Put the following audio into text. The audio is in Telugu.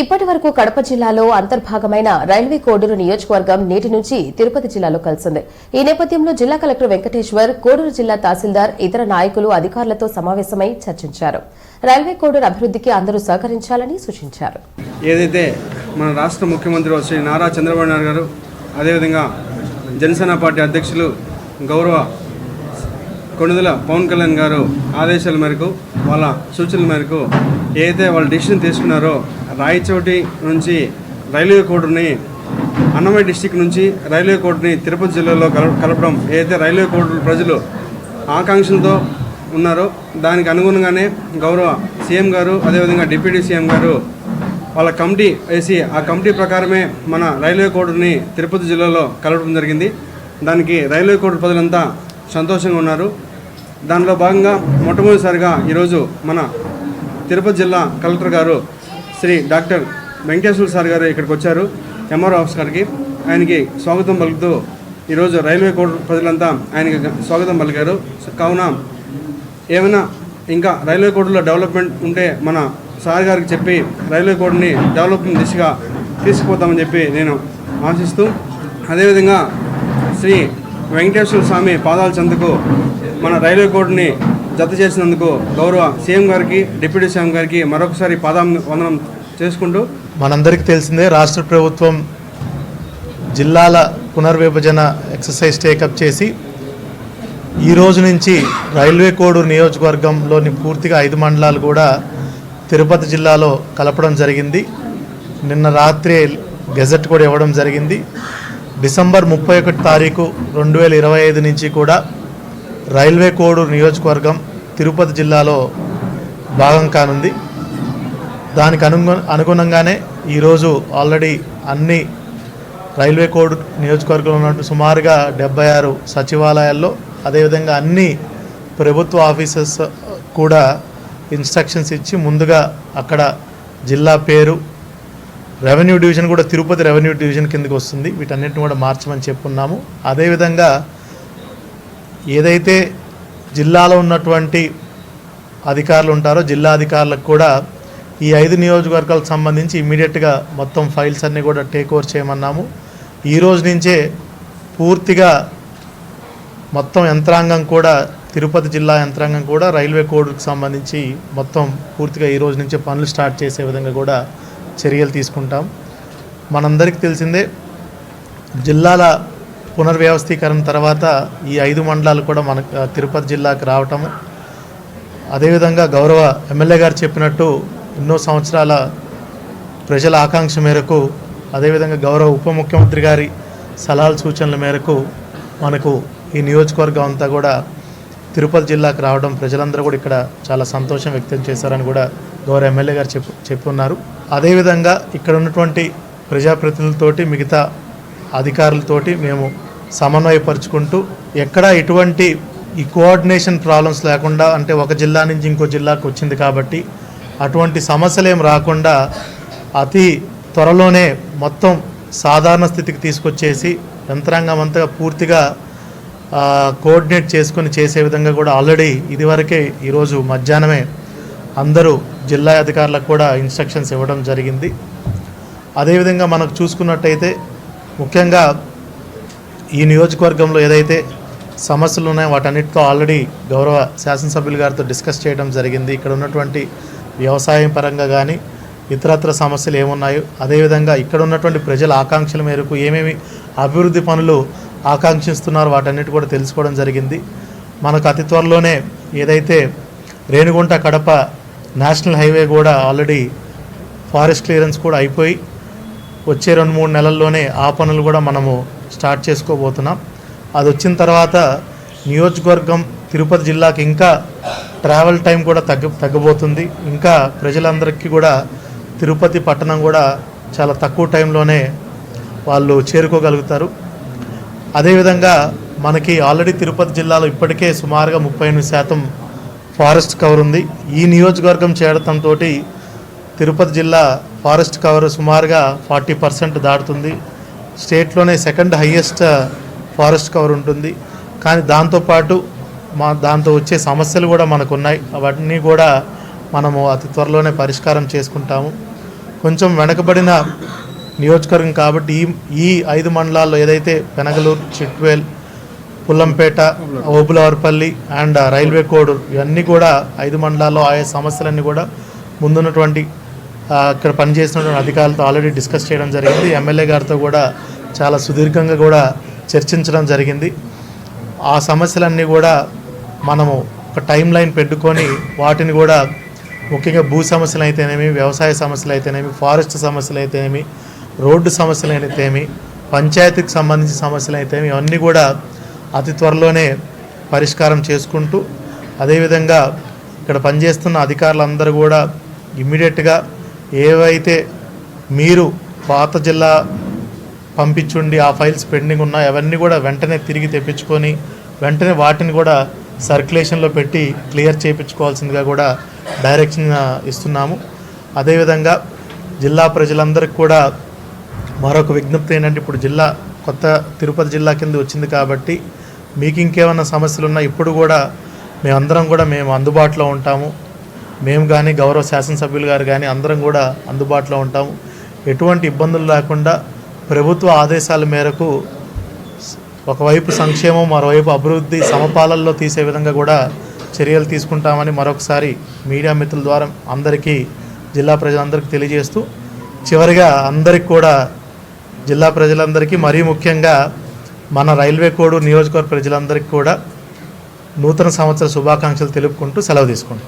ఇప్పటి వరకు కడప జిల్లాలో అంతర్భాగమైన రైల్వే కోడూరు నియోజకవర్గం నేటి నుంచి తిరుపతి జిల్లాలో కలిసింది. ఈ నేపథ్యంలో జిల్లా కలెక్టర్ వెంకటేశ్వర్ కోడూరు జిల్లా తహసీల్దార్ ఇతర నాయకులు అధికారులతో సమావేశమై చర్చించారు. రైల్వే కోడూరు అభివృద్ధికి అందరూ సహకరించాలని సూచించారు. ఏదైతే మన రాష్ట్ర ముఖ్యమంత్రి శ్రీ నారా చంద్రబాబు నాయుడు గారు అదేవిధంగా జనసేన పార్టీ అధ్యక్షులు గౌరవ కొనుదల పవన్ కళ్యాణ్ గారు ఆదేశాల మేరకు వాళ్ళ సూచనల మేరకు ఏదైతే వాళ్ళు డిసిషన్ తీసుకున్నారో రాయచోటి నుంచి రైల్వే కోడ్ని అన్నమయ్య డిస్టిక్ నుంచి రైల్వే కోడ్ని తిరుపతి జిల్లాలో కల కలపడం ఏదైతే రైల్వే కోడ్ ప్రజలు ఆకాంక్షలతో ఉన్నారో దానికి అనుగుణంగానే గౌరవ సీఎం గారు అదేవిధంగా డిప్యూటీ సీఎం గారు వాళ్ళ కమిటీ వేసి ఆ కమిటీ ప్రకారమే మన రైల్వే కోడ్ని తిరుపతి జిల్లాలో కలపడం జరిగింది. దానికి రైల్వే కోడ్ ప్రజలంతా సంతోషంగా ఉన్నారు. దానిలో భాగంగా మొట్టమొదటిసారిగా ఈరోజు మన తిరుపతి జిల్లా కలెక్టర్ గారు శ్రీ డాక్టర్ వెంకటేశ్వర సార్ గారు ఇక్కడికి వచ్చారు. ఎంఆర్ఓ ఆఫీస్ గారికి ఆయనకి స్వాగతం పలుకుతూ ఈరోజు రైల్వే కోడ్ ప్రజలంతా ఆయనకి స్వాగతం పలికారు. కావున ఏమైనా ఇంకా రైల్వే కోడ్లో డెవలప్మెంట్ ఉంటే మన సార్ గారికి చెప్పి రైల్వే కోడ్ని డెవలప్మెంట్ దిశగా తీసుకుపోతామని చెప్పి నేను ఆశిస్తూ అదేవిధంగా శ్రీ వెంకటేశ్వర స్వామి పాదాల చెందుకు మన రైల్వే కోడ్ని జత చేసినందుకు గౌరవ సీఎం గారికి డిప్యూటీ సీఎం గారికి మరొకసారి పాదాం వందనం చేసుకుంటూ మనందరికీ తెలిసిందే రాష్ట్ర ప్రభుత్వం జిల్లాల పునర్విభజన ఎక్సర్సైజ్ టేకప్ చేసి ఈ రోజు నుంచి రైల్వే కోడు నియోజకవర్గంలోని పూర్తిగా ఐదు మండలాలు కూడా తిరుపతి జిల్లాలో కలపడం జరిగింది. నిన్న రాత్రి గెజెట్ కూడా ఇవ్వడం జరిగింది. డిసెంబర్ ముప్పై ఒకటి తారీఖు రెండు వేల ఇరవై ఐదు నుంచి కూడా రైల్వే కోడూరు నియోజకవర్గం తిరుపతి జిల్లాలో భాగం కానుంది. దానికి అనుగు అనుగుణంగానే ఈరోజు ఆల్రెడీ అన్ని రైల్వే కోడ్ నియోజకవర్గంలో ఉన్నట్టు సుమారుగా డెబ్బై ఆరు సచివాలయాల్లో అదేవిధంగా అన్ని ప్రభుత్వ ఆఫీసెస్ కూడా ఇన్స్ట్రక్షన్స్ ఇచ్చి ముందుగా అక్కడ జిల్లా పేరు రెవెన్యూ డివిజన్ కూడా తిరుపతి రెవెన్యూ డివిజన్ కిందకి వస్తుంది. వీటన్నిటిని కూడా మార్చమని చెప్పున్నాము. అదేవిధంగా ఏదైతే జిల్లాలో ఉన్నటువంటి అధికారులు ఉంటారో జిల్లా అధికారులకు కూడా ఈ ఐదు నియోజకవర్గాలకు సంబంధించి ఇమీడియట్గా మొత్తం ఫైల్స్ అన్నీ కూడా టేక్ ఓవర్ చేయమన్నాము. ఈ రోజు నుంచే పూర్తిగా మొత్తం యంత్రాంగం కూడా తిరుపతి జిల్లా యంత్రాంగం కూడా రైల్వే కోడ్కి సంబంధించి మొత్తం పూర్తిగా ఈ రోజు నుంచే పనులు స్టార్ట్ చేసే విధంగా కూడా చర్యలు తీసుకుంటాం. మనందరికీ తెలిసిందే జిల్లాల పునర్వ్యవస్థీకరణ తర్వాత ఈ ఐదు మండలాలు కూడా మన తిరుపతి జిల్లాకు రావటము. అదేవిధంగా గౌరవ ఎమ్మెల్యే గారు చెప్పినట్టు ఎన్నో సంవత్సరాల ప్రజల ఆకాంక్ష మేరకు అదేవిధంగా గౌరవ ఉప ముఖ్యమంత్రి గారి సలహాల సూచనల మేరకు మనకు ఈ నియోజకవర్గం అంతా కూడా తిరుపతి జిల్లాకు రావడం ప్రజలందరూ కూడా ఇక్కడ చాలా సంతోషం వ్యక్తం చేశారని కూడా గౌరవ ఎమ్మెల్యే గారు చెప్పు చెప్పున్నారు. అదేవిధంగా ఇక్కడ ఉన్నటువంటి ప్రజాప్రతినిధులతోటి మిగతా అధికారులతోటి మేము సమన్వయపరుచుకుంటూ ఎక్కడా ఎటువంటి ఈ కోఆర్డినేషన్ ప్రాబ్లమ్స్ లేకుండా అంటే ఒక జిల్లా నుంచి ఇంకో జిల్లాకు వచ్చింది కాబట్టి అటువంటి సమస్యలు ఏం రాకుండా అతి త్వరలోనే మొత్తం సాధారణ స్థితికి తీసుకొచ్చేసి యంత్రాంగం అంతా పూర్తిగా కోఆర్డినేట్ చేసుకొని చేసే విధంగా కూడా ఆల్రెడీ ఇదివరకే ఈరోజు మధ్యాహ్నమే అందరూ జిల్లా అధికారులకు కూడా ఇన్స్ట్రక్షన్స్ ఇవ్వడం జరిగింది. అదేవిధంగా మనకు చూసుకున్నట్టయితే ముఖ్యంగా ఈ నియోజకవర్గంలో ఏదైతే సమస్యలు ఉన్నాయో వాటన్నిటితో ఆల్రెడీ గౌరవ శాసనసభ్యులు గారితో డిస్కస్ చేయడం జరిగింది. ఇక్కడ ఉన్నటువంటి వ్యవసాయం పరంగా కానీ ఇతరత్ర సమస్యలు ఏమున్నాయో అదేవిధంగా ఇక్కడ ఉన్నటువంటి ప్రజల ఆకాంక్షల మేరకు ఏమేమి అభివృద్ధి పనులు ఆకాంక్షిస్తున్నారో వాటన్నిటి కూడా తెలుసుకోవడం జరిగింది. మనకు అతి త్వరలోనే ఏదైతే రేణుగుంట కడప నేషనల్ హైవే కూడా ఆల్రెడీ ఫారెస్ట్ క్లియరెన్స్ కూడా అయిపోయి వచ్చే రెండు మూడు నెలల్లోనే ఆ పనులు కూడా మనము స్టార్ట్ చేసుకోబోతున్నాం. అది వచ్చిన తర్వాత నియోజకవర్గం తిరుపతి జిల్లాకి ఇంకా ట్రావెల్ టైం కూడా తగ్గ తగ్గబోతుంది. ఇంకా ప్రజలందరికీ కూడా తిరుపతి పట్టణం కూడా చాలా తక్కువ టైంలోనే వాళ్ళు చేరుకోగలుగుతారు. అదేవిధంగా మనకి ఆల్రెడీ తిరుపతి జిల్లాలో ఇప్పటికే సుమారుగా ముప్పై ఎనిమిది శాతం ఫారెస్ట్ కవర్ ఉంది. ఈ నియోజకవర్గం చేరడంతో తిరుపతి జిల్లా ఫారెస్ట్ కవర్ సుమారుగా ఫార్టీ పర్సెంట్ దాటుతుంది. స్టేట్లోనే సెకండ్ హయ్యెస్ట్ ఫారెస్ట్ కవర్ ఉంటుంది. కానీ దాంతోపాటు మా దాంతో వచ్చే సమస్యలు కూడా మనకు ఉన్నాయి అవన్నీ కూడా మనము అతి త్వరలోనే పరిష్కారం చేసుకుంటాము. కొంచెం వెనకబడిన నియోజకవర్గం కాబట్టి ఈ ఈ ఐదు మండలాల్లో ఏదైతే పెనగలూరు చిట్వేల్ పుల్లంపేట ఓబులవరపల్లి అండ్ రైల్వే కోడూరు. ఇవన్నీ కూడా ఐదు మండలాల్లో ఆయా సమస్యలన్నీ కూడా ముందున్నటువంటి ఇక్కడ పనిచేసినటువంటి అధికారులతో ఆల్రెడీ డిస్కస్ చేయడం జరిగింది. ఎమ్మెల్యే గారితో కూడా చాలా సుదీర్ఘంగా కూడా చర్చించడం జరిగింది. ఆ సమస్యలన్నీ కూడా మనము ఒక టైం లైన్ పెట్టుకొని వాటిని కూడా ముఖ్యంగా భూ సమస్యలు అయితేనేమి వ్యవసాయ సమస్యలు అయితేనేమి ఫారెస్ట్ సమస్యలు అయితేనేమి రోడ్డు సమస్యలు అయితేనేమి పంచాయతీకి సంబంధించిన సమస్యలు అయితేనేమి ఇవన్నీ కూడా అతి త్వరలోనే పరిష్కారం చేసుకుంటూ అదేవిధంగా ఇక్కడ పనిచేస్తున్న అధికారులందరూ కూడా ఇమ్మీడియట్గా ఏవైతే మీరు పాత జిల్లా పంపించుండి ఆ ఫైల్స్ పెండింగ్ ఉన్నాయి అవన్నీ కూడా వెంటనే తిరిగి తెప్పించుకొని వెంటనే వాటిని కూడా సర్క్యులేషన్లో పెట్టి క్లియర్ చేయించుకోవాల్సిందిగా కూడా డైరెక్షన్ ఇస్తున్నాము. అదేవిధంగా జిల్లా ప్రజలందరికీ కూడా మరొక విజ్ఞప్తి ఏంటంటే ఇప్పుడు జిల్లా కొత్త తిరుపతి జిల్లా కింద వచ్చింది కాబట్టి మీకు ఇంకేమైనా సమస్యలు ఉన్నా ఇప్పుడు కూడా మేమందరం కూడా మేము అందుబాటులో ఉంటాము. మేము కానీ గౌరవ శాసనసభ్యులు గారు కానీ అందరం కూడా అందుబాటులో ఉంటాము. ఎటువంటి ఇబ్బందులు లేకుండా ప్రభుత్వ ఆదేశాల మేరకు ఒకవైపు సంక్షేమం మరోవైపు అభివృద్ధి సమపాలల్లో తీసే విధంగా కూడా చర్యలు తీసుకుంటామని మరొకసారి మీడియా మిత్రుల ద్వారా అందరికీ జిల్లా ప్రజలందరికీ తెలియజేస్తూ చివరిగా అందరికి కూడా జిల్లా ప్రజలందరికీ మరీ ముఖ్యంగా మన రైల్వే కోడు నియోజకవర్గ ప్రజలందరికీ కూడా నూతన సంవత్సర శుభాకాంక్షలు తెలుపుకుంటూ సెలవు తీసుకుంటాం